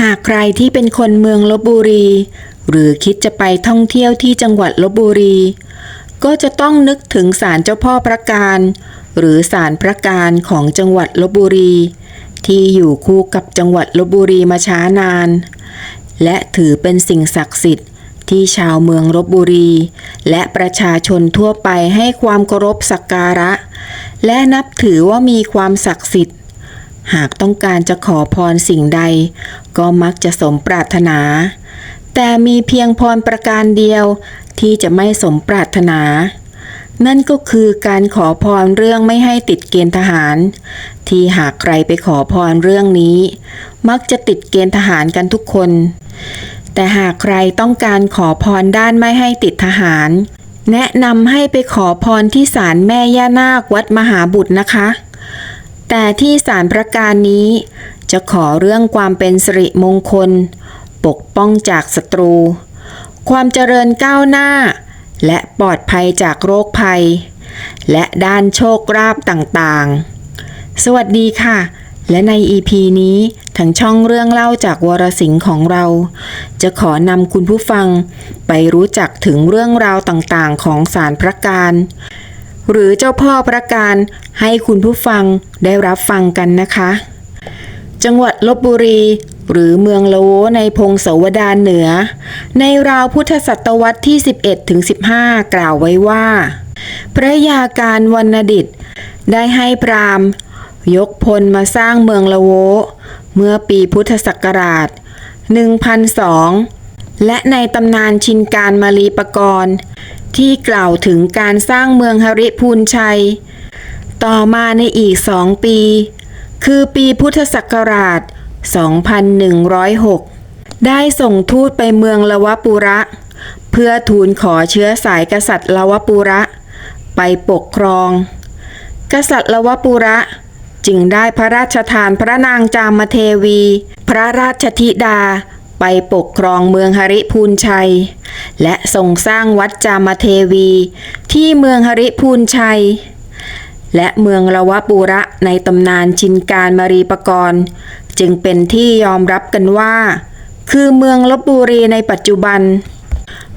หากใครที่เป็นคนเมืองลบบุรี หรือคิดจะไปท่องเที่ยวที่จังหวัดลบบุรี ก็จะต้องนึกถึงศาลเจ้าพ่อพระการ หรือศาลพระการของจังหวัดลบบุรี ที่อยู่คู่กับจังหวัดลบบุรีมาช้านาน และถือเป็นสิ่งศักดิ์สิทธิ์ที่ชาวเมืองลบบุรี และประชาชนทั่วไปให้ความเคารพสักการะ และนับถือว่ามีความศักดิ์สิทธิ์ หากต้องการจะขอพรสิ่งใด ก็มักจะสมปรารถนา แต่มีเพียงพรประการเดียวที่จะไม่สมปรารถนา นั่นก็คือการขอพรเรื่องไม่ให้ติดเกณฑ์ทหาร ที่หากใครไปขอพรเรื่องนี้ มักจะติดเกณฑ์ทหารกันทุกคน แต่หากใครต้องการขอพรด้านไม่ให้ติดทหาร แนะนำให้ไปขอพรที่ศาลแม่ย่านาควัดมหาบุตรนะคะ แต่ที่ศาลพระการนี้ จะขอเรื่องความเป็นสิริมงคล ปกป้องจากศัตรู ความเจริญก้าวหน้า และปลอดภัยจากโรคภัย และด้านโชคลาภต่างๆ สวัสดีค่ะ และใน EP นี้ทางช่องเรื่องเล่าจากวรสิงห์ของเรา จะขอนำคุณผู้ฟังไปรู้จักถึงเรื่องราวต่างๆ ของศาลพระการ หรือเจ้าพ่อพระการให้คุณผู้ฟังได้รับฟังกันนะคะ จังหวัดลบบุรี หรือเมืองลโวในพงศาวดารเหนือ ในราวพุทธศตวรรษที่ 11ถึง15 กล่าวไว้ว่า พระยาการวรรณดิต ได้ให้พราหมยกพลมาสร้างเมืองละโว เมื่อปีพุทธศักราช 1002 และในตำนานชินการมาลีปกรณ์ ที่กล่าวถึงการสร้างเมืองหริพูนชัย ต่อมาในอีกสองปี คือปีพุทธศักราช 2106 ได้ส่งทูตไปเมืองละวะปุระ เพื่อทูลขอเชื้อสายกษัตริย์ละวะปุระ ไปปกครอง กษัตริย์ละวะปุระจึงได้พระราชทานพระนางจามเทวี พระราชธิดา ไปปกครองเมืองหริพูนชัย และทรงสร้างวัดจามเทวีที่เมืองหริพูนชัย และเมืองละวะปูระในตำนานชินการมารีปกรณ์จึงเป็นที่ยอมรับกันว่า คือเมืองลบบุรีในปัจจุบัน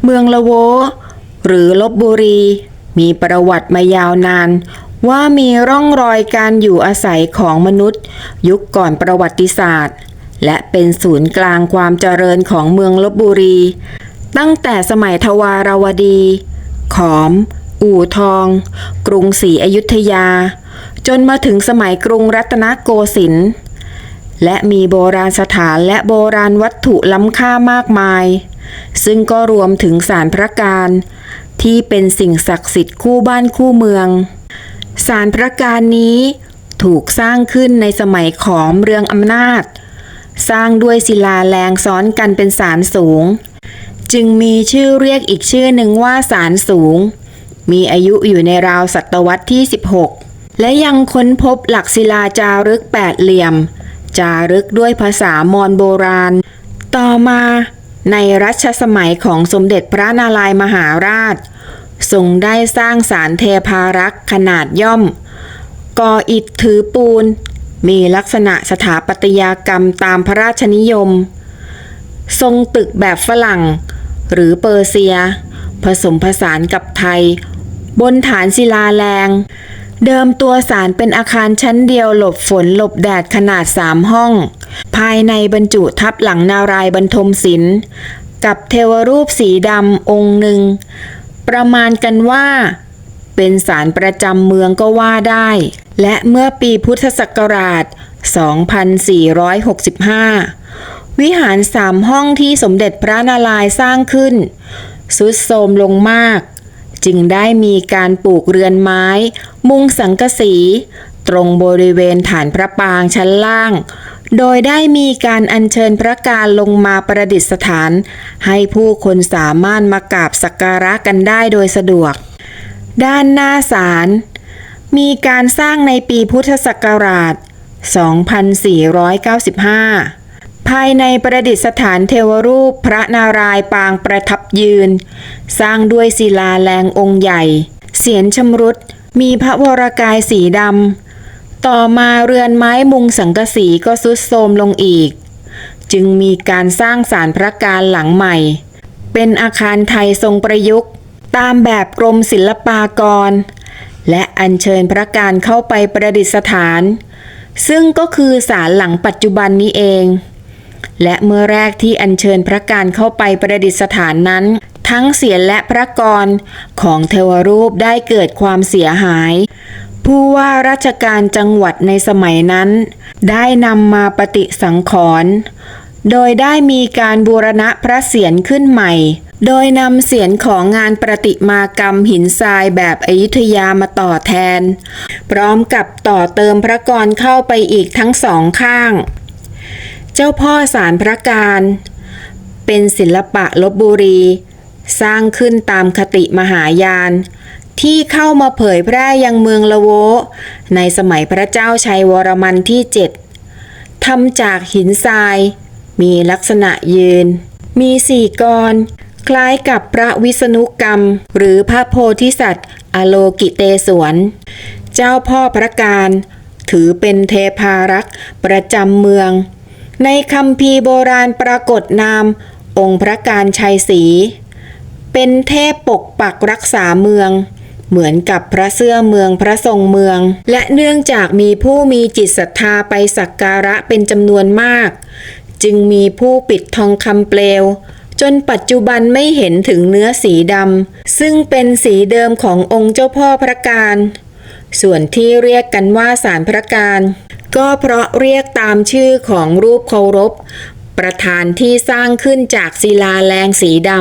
เมืองละโว หรือลบบุรี มีประวัติมายาวนานว่ามีร่องรอยการอยู่อาศัยของมนุษย์ ยุคก่อนประวัติศาสตร์ และเป็นศูนย์กลางความเจริญของเมืองลบบุรี ตั้งแต่สมัยทวารวดี ขอม อู่ทอง กรุงศรีอยุธยา จนมาถึงสมัยกรุงรัตนโกสินทร์และมีโบราณสถานและโบราณวัตถุล้ำค่ามากมาย ซึ่งก็รวมถึงสารพระการ ที่เป็นสิ่งศักดิ์สิทธิ์คู่บ้านคู่เมือง สารพระการนี้ถูกสร้างขึ้นในสมัยขอมเรืองอำนาจ สร้างด้วยศิลาแรงซ้อนกันเป็นสารสูง จึงมีชื่อเรียกอีกชื่อหนึ่งว่าสารสูง มีอายุอยู่ในราวศตวรรษที่ 16 และยังค้นพบหลักศิลาจารึกแปดเหลี่ยม จารึกด้วยภาษามอญโบราณ ต่อมาในรัชสมัยของสมเด็จพระนารายมหาราช ทรงได้สร้างสารเทพารักษ์ขนาดย่อม ก่ออิฐถือปูน มีลักษณะสถาปัตยกรรมตามพระราชนิยม ทรงตึกแบบฝรั่ง หรือเปอร์เซีย ผสมผสานกับไทย บนฐานศิลาแรง เดิมตัวสารเป็นอาคารชั้นเดียวหลบฝนหลบแดดขนาดสามห้อง ภายในบรรจุทับหลังนารายบรรทมศิลป์กับเทวรูปสีดำองค์หนึ่ง ประมาณกันว่า เป็นสารประจำเมืองก็ว่าได้ และเมื่อปีพุทธศักราช 2465 วิหารสามห้องที่สมเด็จพระนารายณ์สร้างขึ้นสุดโทรมลงมาก จึงได้มีการปลูกเรือนไม้ มุงสังกะสี ตรงบริเวณฐานพระปางชั้นล่าง โดยได้มีการอัญเชิญพระการลงมาประดิษฐาน ให้ผู้คนสามารถมากราบสักการะกันได้โดยสะดวก ด้านหน้าศาล มีการสร้างในปีพุทธศักราช 2495 ภายในประดิษฐานเทวรูปพระนารายณ์ปางประทับยืน สร้างด้วยศิลาแรงองค์ใหญ่ เสียนชำรุด มีพระวรากายสีดำ ต่อมาเรือนไม้มุงสังกสีก็สุดโทรมลงอีก จึงมีการสร้างศาลพระการหลังใหม่ เป็นอาคารไทยทรงประยุกต์ ตามแบบกรมศิลปากร และอัญเชิญพระการเข้าไปประดิษฐาน ซึ่งก็คือศาลหลังปัจจุบันนี้เอง และเมื่อแรกที่อัญเชิญพระการเข้าไปประดิษฐานนั้น ทั้งเสียนและพระกรของเทวรูปได้เกิดความเสียหายผู้ว่าราชการจังหวัดในสมัยนั้น ได้นำมาปฏิสังขรณ์ โดยได้มีการบูรณะพระเศียรขึ้นใหม่ โดยนำเศียรของงานประติมากรรมหินทรายแบบอยุธยามาต่อแทน พร้อมกับต่อเติมพระกรเข้าไปอีกทั้งสองข้าง เจ้าพ่อสารพระการ เป็นศิลปะลบบุรี สร้างขึ้นตามคติมหายาน ที่เข้ามาเผยแพร่ยังเมืองละโว ในสมัยพระเจ้าชัยวรมันที่เจ็ดทำจากหินทราย มีลักษณะยืน มีสี่กร คล้ายกับพระวิษณุกรรม หรือพระโพธิสัตว์ อโลกิเตศวรเจ้าพ่อพระการ ถือเป็นเทพารักษ์ประจำเมือง ในคำพีร์โบราณปรากฏนาม องค์พระการชัยศรีเป็นเทพปกปักรักษาเมือง เหมือนกับพระเสื้อเมืองพระทรงเมือง และเนื่องจากมีผู้มีจิตศรัทธาไปสักการะเป็นจำนวนมาก จึงมีผู้ปิดทองคำเปลว จนปัจจุบันไม่เห็นถึงเนื้อสีดำซึ่งเป็นสีเดิมขององค์เจ้าพ่อพระการ ส่วนที่เรียกกันว่าสารพระการ ก็เพราะเรียกตามชื่อของรูปเคารพ ประธานที่สร้างขึ้นจากศิลาแรงสีด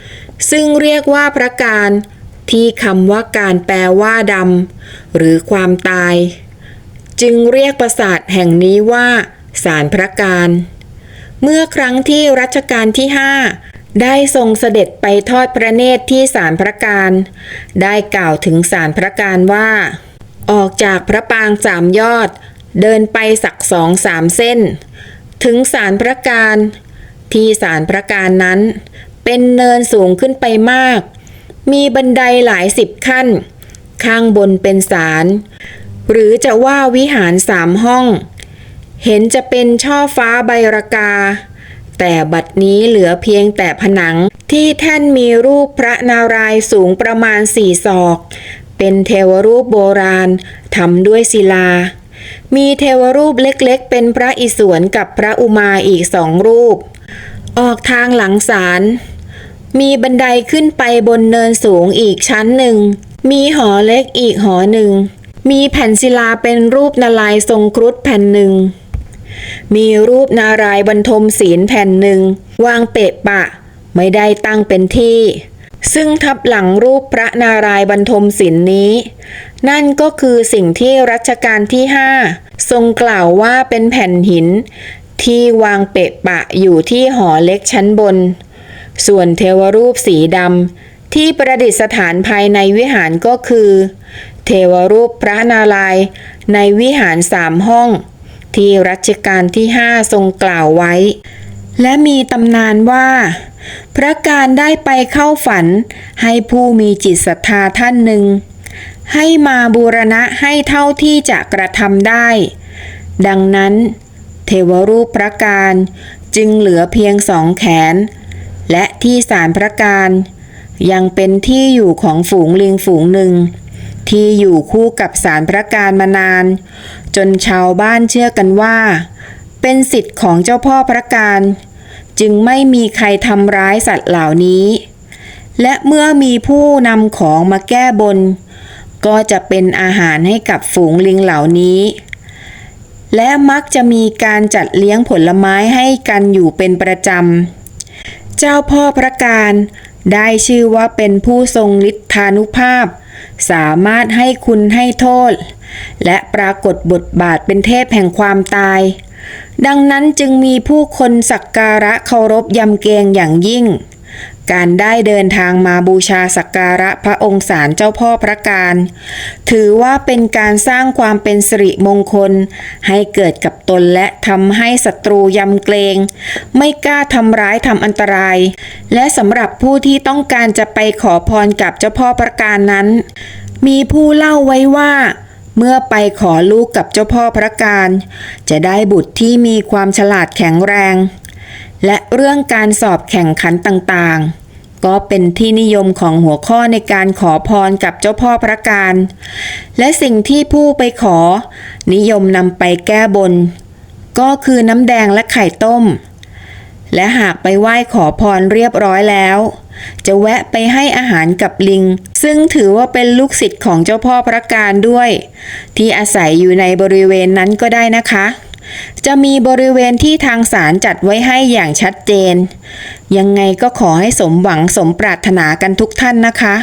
ำซึ่งเรียกว่าพระการที่คำว่าการแปลว่าดำหรือความตาย จึงเรียกปราสาทแห่งนี้ว่า สารพระการ เมื่อครั้งที่รัชกาลที่ 5 ได้ทรงเสด็จไปทอดพระเนตรที่สารพระการ ได้กล่าวถึงสารพระการว่า ออกจากพระปางสามยอด เดินไปสักสองสามเส้น ถึงสารพระการ ที่สารพระการนั้น เป็นเนินสูงขึ้นไปมาก มีบันไดหลายสิบขั้น ข้างบนเป็นศาลหรือจะว่าวิหารสามห้อง เห็นจะเป็นช่อฟ้าใบรากา แต่บัดนี้เหลือเพียงแต่ผนังที่แท่นมีรูปพระนารายณ์สูงประมาณสี่ศอก เป็นเทวรูปโบราณทำด้วยศิลา มีเทวรูปเล็กๆ เป็นพระอิศวรกับพระอุมาอีกสองรูป ออกทางหลังศาลมีบันไดขึ้นไปบนเนินสูงอีกชั้นหนึ่ง มีหอเล็กอีกหอหนึ่ง มีแผ่นศิลาเป็นรูปนารายณ์ทรงครุฑแผ่นหนึ่ง มีรูปนารายบรรทมศีลแผ่นหนึ่ง วางเปะปะ ไม่ได้ตั้งเป็นที่ ซึ่งทับหลังรูปพระนารายบรรทมศีลนี้ นั่นก็คือสิ่งที่รัชกาลที่5ทรงกล่าวว่าเป็นแผ่นหิน ที่วางเปะปะอยู่ที่หอเล็กชั้นบน ส่วนเทวรูปสีดำที่ประดิษฐานภายในวิหารก็คือ เทวรูปพระนารายณ์ในวิหารสามห้อง ที่รัชกาลที่ 5 ทรงกล่าวไว้ และมีตำนานว่า พระการได้ไปเข้าฝันให้ผู้มีจิตศรัทธาท่านหนึ่ง ให้มาบูรณะให้เท่าที่จะกระทำได้ ดังนั้น เทวรูปพระการจึงเหลือเพียงสองแขน และที่สารพระการยังเป็นที่อยู่ของฝูงลิงฝูงหนึ่ง ที่อยู่คู่กับสารพระการมานาน จนชาวบ้านเชื่อกันว่า เป็นสิทธิ์ของเจ้าพ่อพระการ จึงไม่มีใครทำร้ายสัตว์เหล่านี้ และเมื่อมีผู้นำของมาแก้บน ก็จะเป็นอาหารให้กับฝูงลิงเหล่านี้ และมักจะมีการจัดเลี้ยงผลไม้ให้กันอยู่เป็นประจำ เจ้าพ่อพระการได้ชื่อว่าเป็นผู้ทรงฤทธานุภาพ สามารถให้คุณให้โทษ และปรากฏบทบาทเป็นเทพแห่งความตาย ดังนั้นจึงมีผู้คนสักการะเคารพยำเกรงอย่างยิ่ง การได้เดินทางมาบูชาสักการะพระองค์ศาลเจ้าพ่อพระการ ถือว่าเป็นการสร้างความเป็นสิริมงคล ให้เกิดกับตนและทำให้ศัตรูยำเกรง ไม่กล้าทำร้ายทำอันตราย และสำหรับผู้ที่ต้องการจะไปขอพรกับเจ้าพ่อพระการนั้น มีผู้เล่าไว้ว่าเมื่อไปขอลูกกับเจ้าพ่อพระการ จะได้บุตรที่มีความฉลาดแข็งแรง และเรื่องการสอบแข่งขันต่างๆ ก็เป็นที่นิยมของหัวข้อในการขอพรกับเจ้าพ่อพระการ และสิ่งที่ผู้ไปขอ นิยมนำไปแก้บน ก็คือน้ำแดงและไข่ต้ม และหากไปไหว้ขอพรเรียบร้อยแล้ว จะแวะไปให้อาหารกับลิง ซึ่งถือว่าเป็นลูกศิษย์ของเจ้าพ่อพระการด้วย ที่อาศัยอยู่ในบริเวณนั้นก็ได้นะคะ จะมีบริเวณที่ทางศาลจัดไว้ให้อย่างชัดเจน ยังไงก็ขอให้สมหวังสมปรารถนากันทุกท่านนะคะ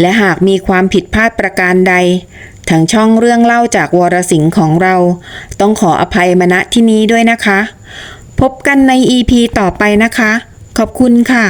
และหากมีความผิดพลาดประการใด ทางช่องเรื่องเล่าจากวรสิงห์ของเรา ต้องขออภัยมณที่นี้ด้วยนะคะ พบกันใน EP ต่อไปนะคะ ขอบคุณค่ะ